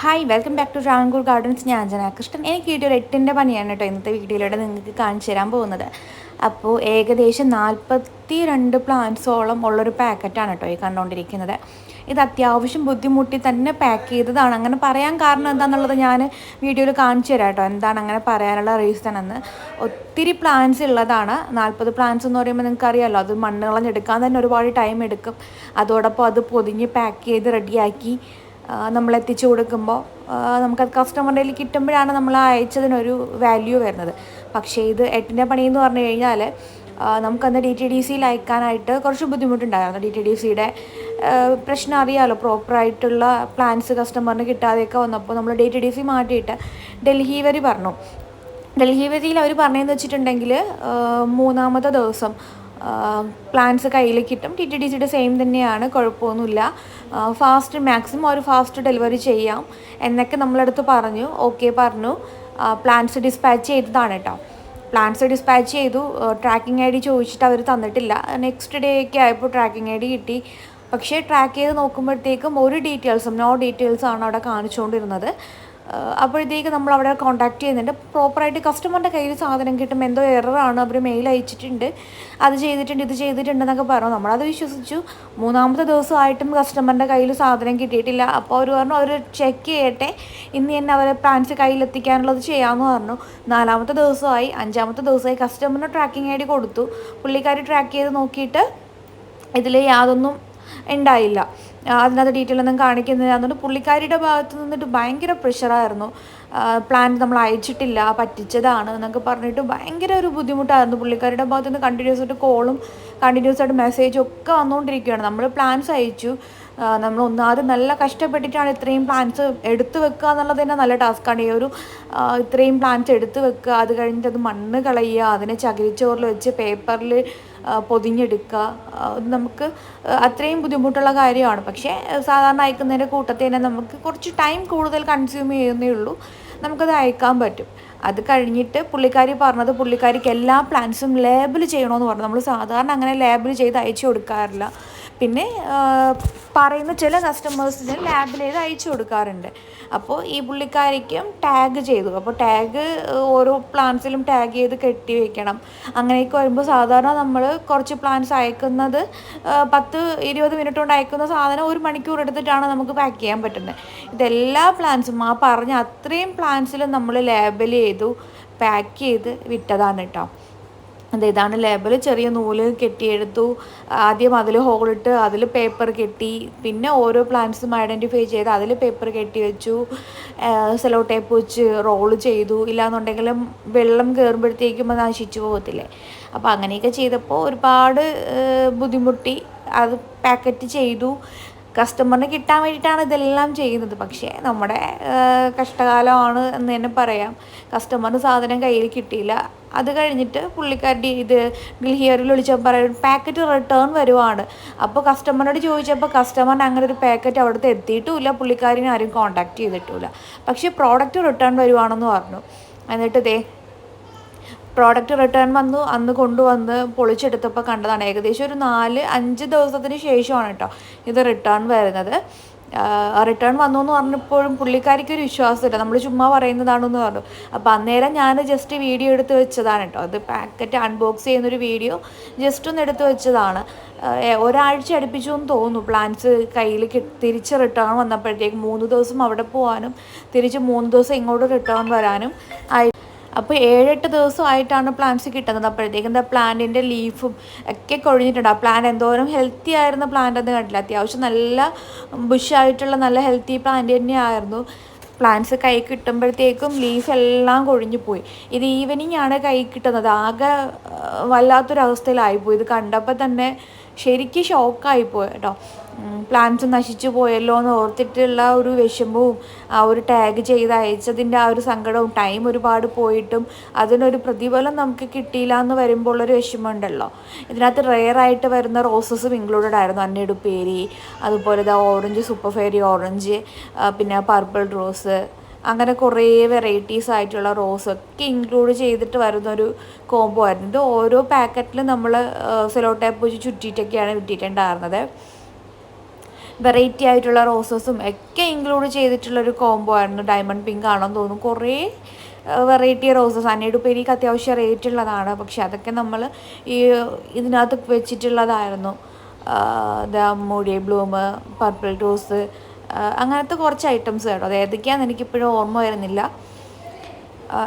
Hi welcome back to Travancore gardens ഞാൻ അഞ്ജന കൃഷ്ണൻ. എനിക്ക് ഒരു എട്ടിന്റെ പണിയാണ് കേട്ടോ ഇന്നത്തെ വീഡിയോയിലൂടെ നിങ്ങൾക്ക് കാണിച്ചു തരാൻ പോകുന്നത്. അപ്പോൾ ഏകദേശം നാൽപ്പത്തി രണ്ട് പ്ലാന്റ്സോളം ഉള്ളൊരു പാക്കറ്റാണ് കേട്ടോ ഈ കണ്ടുകൊണ്ടിരിക്കുന്നത് ഇത് അത്യാവശ്യം ബുദ്ധിമുട്ടി തന്നെ പാക്ക് ചെയ്തതാണ്. അങ്ങനെ പറയാൻ കാരണം എന്താണെന്നുള്ളത് ഞാൻ വീഡിയോയിൽ കാണിച്ചു തരാം കേട്ടോ. എന്താണ് അങ്ങനെ പറയാനുള്ള റീസൺ എന്ന്. ഒത്തിരി പ്ലാന്റ്സ് ഉള്ളതാണ്. നാൽപ്പത് പ്ലാന്റ്സ് എന്ന് പറയുമ്പോൾ നിങ്ങൾക്ക് അറിയാമല്ലോ അത് മണ്ണ് കളഞ്ഞെടുക്കാൻ തന്നെ ഒരുപാട് ടൈം എടുക്കും. അതോടൊപ്പം അത് പൊതിഞ്ഞ് പാക്ക് ചെയ്ത് റെഡിയാക്കി നമ്മൾ എത്തിച്ചു കൊടുക്കുമ്പോൾ നമുക്കത് കസ്റ്റമറിന്റെ കയ്യിൽ കിട്ടുമ്പോഴാണ് നമ്മൾ അയച്ചതിനൊരു വാല്യൂ വരുന്നത്. പക്ഷേ ഇത് എട്ടിന്റെ പണി എന്ന് പറഞ്ഞു കഴിഞ്ഞാൽ നമുക്കന്ന് ഡി ടി ഡി സിയിൽ അയക്കാനായിട്ട് കുറച്ച് ബുദ്ധിമുട്ടുണ്ടായിരുന്നു. ഡി ടി ഡി സിയുടെ പ്രശ്നം അറിയാമല്ലോ പ്രോപ്പറായിട്ടുള്ള പ്ലാൻസ് കസ്റ്റമറിന് കിട്ടാതെയൊക്കെ വന്നപ്പോൾ നമ്മൾ ഡി ടി ഡി സി മാറ്റിയിട്ട് ഡൽഹി വരി പറഞ്ഞു. ഡൽഹി വരിയിൽ അവർ പറഞ്ഞതെന്ന് വെച്ചിട്ടുണ്ടെങ്കിൽ മൂന്നാമത്തെ ദിവസം പ്ലാൻസ് കയ്യിൽ കിട്ടും ടി ടി ഡി സിയുടെ സെയിം തന്നെയാണ് കുഴപ്പമൊന്നുമില്ല. ഫാസ്റ്റ് മാക്സിമം ഒരു ഫാസ്റ്റ് ഡെലിവറി ചെയ്യാം എന്നൊക്കെ നമ്മളടുത്ത് പറഞ്ഞു. ഓക്കെ പറഞ്ഞു. പ്ലാൻസ് ഡിസ്പാച്ച് ചെയ്തതാണ് കേട്ടോ പ്ലാൻസ് ഡിസ്പാച്ച് ചെയ്തു. ട്രാക്കിംഗ് ഐ ഡി ചോദിച്ചിട്ട് അവർ തന്നിട്ടില്ല. നെക്സ്റ്റ് ഡേ ഒക്കെ ആയപ്പോൾ ട്രാക്കിംഗ് ഐ ഡി കിട്ടി. പക്ഷേ ട്രാക്ക് ചെയ്ത് നോക്കുമ്പോഴത്തേക്കും ഒരു ഡീറ്റെയിൽസും നോ ഡീറ്റെയിൽസ് ആണ് അവിടെ കാണിച്ചുകൊണ്ടിരുന്നത് അപ്പോഴത്തേക്ക് നമ്മൾ അവിടെ കോൺടാക്ട് ചെയ്യുന്നുണ്ട് പ്രോപ്പറായിട്ട് കസ്റ്റമറിന്റെ കയ്യിൽ സാധനം കിട്ടും. എന്തോ എററാണ് അവർ മെയിൽ അയച്ചിട്ടുണ്ട്. അത് ചെയ്തിട്ടുണ്ട് ഇത് ചെയ്തിട്ടുണ്ട് എന്നൊക്കെ പറഞ്ഞു. നമ്മളത് വിശ്വസിച്ചു. മൂന്നാമത്തെ ദിവസമായിട്ടും കസ്റ്റമറിന്റെ കയ്യിൽ സാധനം കിട്ടിയിട്ടില്ല. അപ്പോൾ അവർ പറഞ്ഞു അവർ ചെക്ക് ചെയ്യട്ടെ. ഇന്ന് തന്നെ അവരെ പ്ലാൻസ് കയ്യിലെത്തിക്കാനുള്ളത് ചെയ്യാമെന്ന് പറഞ്ഞു. നാലാമത്തെ ദിവസമായി. അഞ്ചാമത്തെ ദിവസമായി കസ്റ്റമറിന് ട്രാക്കിംഗ് ഐ ഡി കൊടുത്തു. പുള്ളിക്കാർ ട്രാക്ക് ചെയ്ത് നോക്കിയിട്ട് ഇതിൽ യാതൊന്നും ഉണ്ടായില്ല. അതിനകത്ത് ഡീറ്റെയിൽ ഒന്നും കാണിക്കുന്നില്ല. അതുകൊണ്ട് പുള്ളിക്കാരിയുടെ ഭാഗത്ത് നിന്നിട്ട് ഭയങ്കര പ്രഷറായിരുന്നു പ്ലാൻ നമ്മൾ അയച്ചിട്ടില്ല പറ്റിച്ചതാണ് എന്നൊക്കെ പറഞ്ഞിട്ട് ഭയങ്കര ഒരു ബുദ്ധിമുട്ടായിരുന്നു പുള്ളിക്കാരുടെ ഭാഗത്ത് നിന്ന്. കണ്ടിന്യൂസ് ആയിട്ട് കോളും കണ്ടിന്യൂസ് ആയിട്ട് മെസ്സേജും ഒക്കെ വന്നുകൊണ്ടിരിക്കുകയാണ്. നമ്മൾ പ്ലാൻസ് അയച്ചു. നമ്മൾ ഒന്നാദ്യം നല്ല കഷ്ടപ്പെട്ടിട്ടാണ് ഇത്രയും പ്ലാൻസ് എടുത്തു വെക്കുക എന്നുള്ളത് തന്നെ നല്ല ടാസ്ക്കാണ് ഈ ഒരു ഇത്രയും പ്ലാൻസ് എടുത്തു വെക്കുക അത് കഴിഞ്ഞിട്ട് അത് മണ്ണ് കളയുക അതിനെ ചകിരിച്ചോറിൽ വെച്ച് പേപ്പറിൽ പൊതിഞ്ഞെടുക്കുക നമുക്ക് അത്രയും ബുദ്ധിമുട്ടുള്ള കാര്യമാണ്. പക്ഷേ സാധാരണ അയക്കുന്നതിന്റെ കൂട്ടത്തിൽ തന്നെ നമുക്ക് കുറച്ച് ടൈം കൂടുതൽ കൺസ്യൂം ചെയ്യുന്നേ ഉള്ളൂ. നമുക്കത് അയക്കാൻ പറ്റും. അത് കഴിഞ്ഞിട്ട് പുള്ളിക്കാരി പറഞ്ഞത് പുള്ളിക്കാരിക്ക് എല്ലാ പ്ലാൻസും ലേബിൾ ചെയ്യണമെന്ന് പറഞ്ഞു. നമ്മൾ സാധാരണ അങ്ങനെ ലേബിൾ ചെയ്ത് അയച്ചു കൊടുക്കാറില്ല. പിന്നെ പറയുന്ന ചില കസ്റ്റമേഴ്സിന് ലാബിൽ ചെയ്ത് അയച്ചു കൊടുക്കാറുണ്ട്. അപ്പോൾ ഈ പുള്ളിക്കാരിക്കും ടാഗ് ചെയ്തു. അപ്പോൾ ടാഗ് ഓരോ പ്ലാന്റ്സിലും ടാഗ് ചെയ്ത് കെട്ടി വെക്കണം. അങ്ങനെയൊക്കെ വരുമ്പോൾ സാധാരണ നമ്മൾ കുറച്ച് പ്ലാന്റ്സ് അയക്കുന്നത് പത്ത് ഇരുപത് മിനിറ്റ് കൊണ്ട് അയക്കുന്ന സാധനം ഒരു മണിക്കൂർ എടുത്തിട്ടാണ് നമുക്ക് പാക്ക് ചെയ്യാൻ പറ്റുന്നത്. ഇതെല്ലാ പ്ലാൻസും ആ പറഞ്ഞ അത്രയും പ്ലാന്റ്സിലും നമ്മൾ ലേബൽ ചെയ്തു പാക്ക് ചെയ്ത് വിട്ടതാണ് കേട്ടോ അത് ഇതാണ് ലേബൽ ചെറിയ നൂൽ കെട്ടിയെടുത്തു. ആദ്യം അതിൽ ഹോളിട്ട് അതിൽ പേപ്പർ കെട്ടി. പിന്നെ ഓരോ പ്ലാന്റ്സും ഐഡന്റിഫൈ ചെയ്ത് അതിൽ പേപ്പർ കെട്ടി വെച്ചു. സെലോ ടേപ്പ് വെച്ച് റോൾ ചെയ്തു. ഇല്ലാന്നുണ്ടെങ്കിൽ വെള്ളം കയറുമ്പോഴത്തേക്കും അത് നശിച്ചു പോകത്തില്ലേ? അപ്പോൾ അങ്ങനെയൊക്കെ ചെയ്തപ്പോൾ ഒരുപാട് ബുദ്ധിമുട്ടി. അത് പാക്കറ്റ് ചെയ്തു. കസ്റ്റമറിന് കിട്ടാൻ വേണ്ടിയിട്ടാണ് ഇതെല്ലാം ചെയ്യുന്നത്. പക്ഷേ നമ്മുടെ കഷ്ടകാലമാണ് എന്ന് തന്നെ പറയാം. കസ്റ്റമറിന് സാധനം കയ്യിൽ കിട്ടിയില്ല. അത് കഴിഞ്ഞിട്ട് പുള്ളിക്കാരുടെ ഇത് ഡൽഹിയറിൽ വിളിച്ചപ്പോൾ പറയും പാക്കറ്റ് റിട്ടേൺ വരുവാണ്. അപ്പോൾ കസ്റ്റമറിനോട് ചോദിച്ചപ്പോൾ കസ്റ്റമറിന് അങ്ങനെ ഒരു പാക്കറ്റ് അവിടുത്തെ എത്തിയിട്ടുമില്ല. പുള്ളിക്കാരിനെ ആരും കോൺടാക്റ്റ് ചെയ്തിട്ടുമില്ല. പക്ഷേ പ്രോഡക്റ്റ് റിട്ടേൺ വരുവാണെന്ന് പറഞ്ഞു. എന്നിട്ട് ദേ പ്രോഡക്റ്റ് റിട്ടേൺ വന്നു അന്ന് കൊണ്ടുവന്ന് പൊളിച്ചെടുത്തപ്പോൾ കണ്ടതാണ്. ഏകദേശം ഒരു നാല് അഞ്ച് ദിവസത്തിന് ശേഷമാണ് കേട്ടോ ഇത് റിട്ടേൺ വരുന്നത്. റിട്ടേൺ വന്നു എന്ന് പറഞ്ഞപ്പോഴും പുള്ളിക്കാരിക്ക് ഒരു വിശ്വാസമില്ല. നമ്മൾ ചുമ്മാ പറയുന്നതാണെന്ന് പറഞ്ഞു. അപ്പോൾ അന്നേരം ഞാൻ ജസ്റ്റ് വീഡിയോ എടുത്ത് വെച്ചതാണ് കേട്ടോ. അത് പാക്കറ്റ് അൺബോക്സ് ചെയ്യുന്നൊരു വീഡിയോ ജസ്റ്റ് ഒന്ന് എടുത്ത് വെച്ചതാണ്. ഒരാഴ്ച അടുപ്പിച്ചു എന്ന് തോന്നുന്നു പ്ലാൻസ് കയ്യിൽ തിരിച്ച് റിട്ടേൺ വന്നപ്പോഴത്തേക്ക് മൂന്ന് ദിവസം അവിടെ പോകാനും തിരിച്ച് മൂന്ന് ദിവസം ഇങ്ങോട്ട് റിട്ടേൺ വരാനും ആയി അപ്പോൾ ഏഴെട്ട് ദിവസമായിട്ടാണ് പ്ലാന്റ്സ് കിട്ടുന്നത്. അപ്പോഴത്തേക്കും എന്താ പ്ലാന്റിന്റെ ലീഫും ഒക്കെ കൊഴിഞ്ഞിട്ടുണ്ട്. ആ പ്ലാന്റ് എന്തോരം ഹെൽത്തി ആയിരുന്ന പ്ലാന്റ് എന്ന് കണ്ടില്ല. അത്യാവശ്യം നല്ല ബുഷായിട്ടുള്ള നല്ല ഹെൽത്തി പ്ലാന്റ് തന്നെയായിരുന്നു. പ്ലാന്റ്സ് കൈ കിട്ടുമ്പോഴത്തേക്കും ലീഫ് എല്ലാം കൊഴിഞ്ഞു പോയി. ഇത് ഈവനിങ് ആണ് കൈ കിട്ടുന്നത്. ആകെ വല്ലാത്തൊരവസ്ഥയിലായിപ്പോയി. ഇത് കണ്ടപ്പോൾ തന്നെ ശരിക്കും ഷോക്കായിപ്പോയി കേട്ടോ. പ്ലാന്റ്സ് നശിച്ചു പോയല്ലോ എന്ന് ഓർത്തിട്ടുള്ള ഒരു വിഷമവും ആ ഒരു ടാഗ് ചെയ്ത് അയച്ചതിന്റെ ആ ഒരു സങ്കടവും ടൈം ഒരുപാട് പോയിട്ടും അതിനൊരു പ്രതിഫലം നമുക്ക് കിട്ടിയില്ല എന്ന് വരുമ്പോൾ ഒരു വിഷമമുണ്ടല്ലോ. ഇതിനകത്ത് റെയറായിട്ട് വരുന്ന റോസസും ഇൻക്ലൂഡഡ് ആയിരുന്നു. അന്നടുപ്പേരി അതുപോലെ the orange super fairy orange പിന്നെ പർപ്പിൾ റോസ് അങ്ങനെ കുറേ വെറൈറ്റീസ് ആയിട്ടുള്ള റോസ് ഒക്കെ ഇൻക്ലൂഡ് ചെയ്തിട്ട് വരുന്നൊരു കോംബോ ആയിരുന്നു. ഇത് ഓരോ പാക്കറ്റിലും നമ്മൾ സെലോ ടേപ്പ് വെച്ച് ചുറ്റിയിട്ടൊക്കെയാണ് വിട്ടിട്ടുണ്ടായിരുന്നത് വെറൈറ്റി ആയിട്ടുള്ള റോസസും ഒക്കെ ഇൻക്ലൂഡ് ചെയ്തിട്ടുള്ളൊരു കോംബോ ആയിരുന്നു. ഡയമണ്ട് പിങ്ക് ആണെന്ന് തോന്നുന്നു. കുറേ വെറൈറ്റി റോസസ് അന്നേടുപ്പേരിക്ക് അത്യാവശ്യം റേറ്റ് ഉള്ളതാണ്. പക്ഷെ അതൊക്കെ നമ്മൾ ഈ ഇതിനകത്ത് വെച്ചിട്ടുള്ളതായിരുന്നു. മൂടിയ ബ്ലൂം പർപ്പിൾ റോസ് അങ്ങനത്തെ കുറച്ച് ഐറ്റംസ് കേട്ടോ. അത് ഏതൊക്കെയാണെന്ന് എനിക്കിപ്പോഴും ഓർമ്മ വരുന്നില്ല.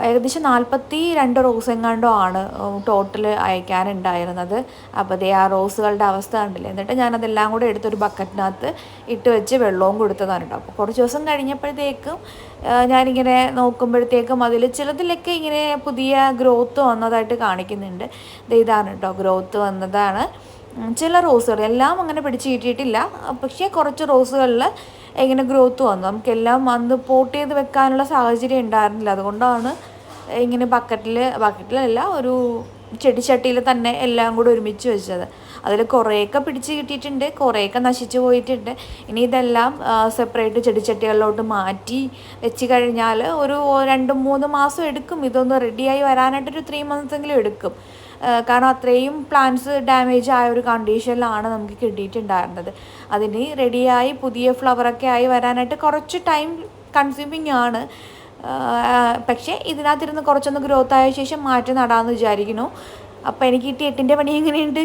ഏകദേശം നാൽപ്പത്തി രണ്ട് റോസ് എങ്ങാണ്ടോ ആണ് ടോട്ടൽ അയക്കാനുണ്ടായിരുന്നത്. അപ്പോൾ ദേ ആ റോസുകളുടെ അവസ്ഥ കണ്ടില്ല? എന്നിട്ട് ഞാനതെല്ലാം കൂടെ എടുത്തൊരു ബക്കറ്റിനകത്ത് ഇട്ട് വെച്ച് വെള്ളവും കൊടുത്തതാണ് കേട്ടോ അപ്പോൾ കുറച്ച് ദിവസം കഴിഞ്ഞപ്പോഴത്തേക്കും ഞാനിങ്ങനെ നോക്കുമ്പോഴത്തേക്കും അതിൽ ചിലതിലൊക്കെ ഇങ്ങനെ പുതിയ ഗ്രോത്ത് വന്നതായിട്ട് കാണിക്കുന്നുണ്ട്. ഇതാണ് കേട്ടോ ഗ്രോത്ത് വന്നതാണ്. ചില റോസുകൾ. എല്ലാം അങ്ങനെ പിടിച്ച് കിട്ടിയിട്ടില്ല. പക്ഷേ കുറച്ച് റോസുകളിൽ ഇങ്ങനെ ഗ്രോത്ത് വന്നു. നമുക്കെല്ലാം അന്ന് പോട്ട് ചെയ്ത് വെക്കാനുള്ള സാഹചര്യം ഉണ്ടായിരുന്നില്ല. അതുകൊണ്ടാണ് ഇങ്ങനെ ബക്കറ്റിൽ ബക്കറ്റിലല്ല ഒരു ചെടിച്ചട്ടിയിൽ തന്നെ എല്ലാം കൂടെ ഒരുമിച്ച് വെച്ചത്. അതിൽ കുറേയൊക്കെ പിടിച്ച് കിട്ടിയിട്ടുണ്ട്. കുറേയൊക്കെ നശിച്ചു പോയിട്ടുണ്ട്. ഇനി ഇതെല്ലാം സെപ്പറേറ്റ് ചെടിച്ചട്ടികളിലോട്ട് മാറ്റി വെച്ച് കഴിഞ്ഞാൽ ഒരു രണ്ട് മൂന്ന് മാസം എടുക്കും. ഇതൊന്ന് റെഡിയായി വരാനായിട്ടൊരു ത്രീ മന്ത്സ് എങ്കിലും എടുക്കും. കാരണം അത്രയും പ്ലാന്റ്സ് ഡാമേജ് ആയ ഒരു കണ്ടീഷനിലാണ് നമുക്ക് കിട്ടിയിട്ടുണ്ടായിരുന്നത്. അതിന് റെഡിയായി പുതിയ ഫ്ലവറൊക്കെ ആയി വരാനായിട്ട് കുറച്ച് ടൈം കൺസ്യൂമിങ് ആണ്. പക്ഷേ ഇതിനകത്തിരുന്ന് കുറച്ചൊന്ന് ഗ്രോത്ത് ആയ ശേഷം മാറ്റി നടാമെന്ന് വിചാരിക്കുന്നു. അപ്പോൾ എനിക്ക് കിട്ടിയ എട്ടിന്റെ പണി എങ്ങനെയുണ്ട്?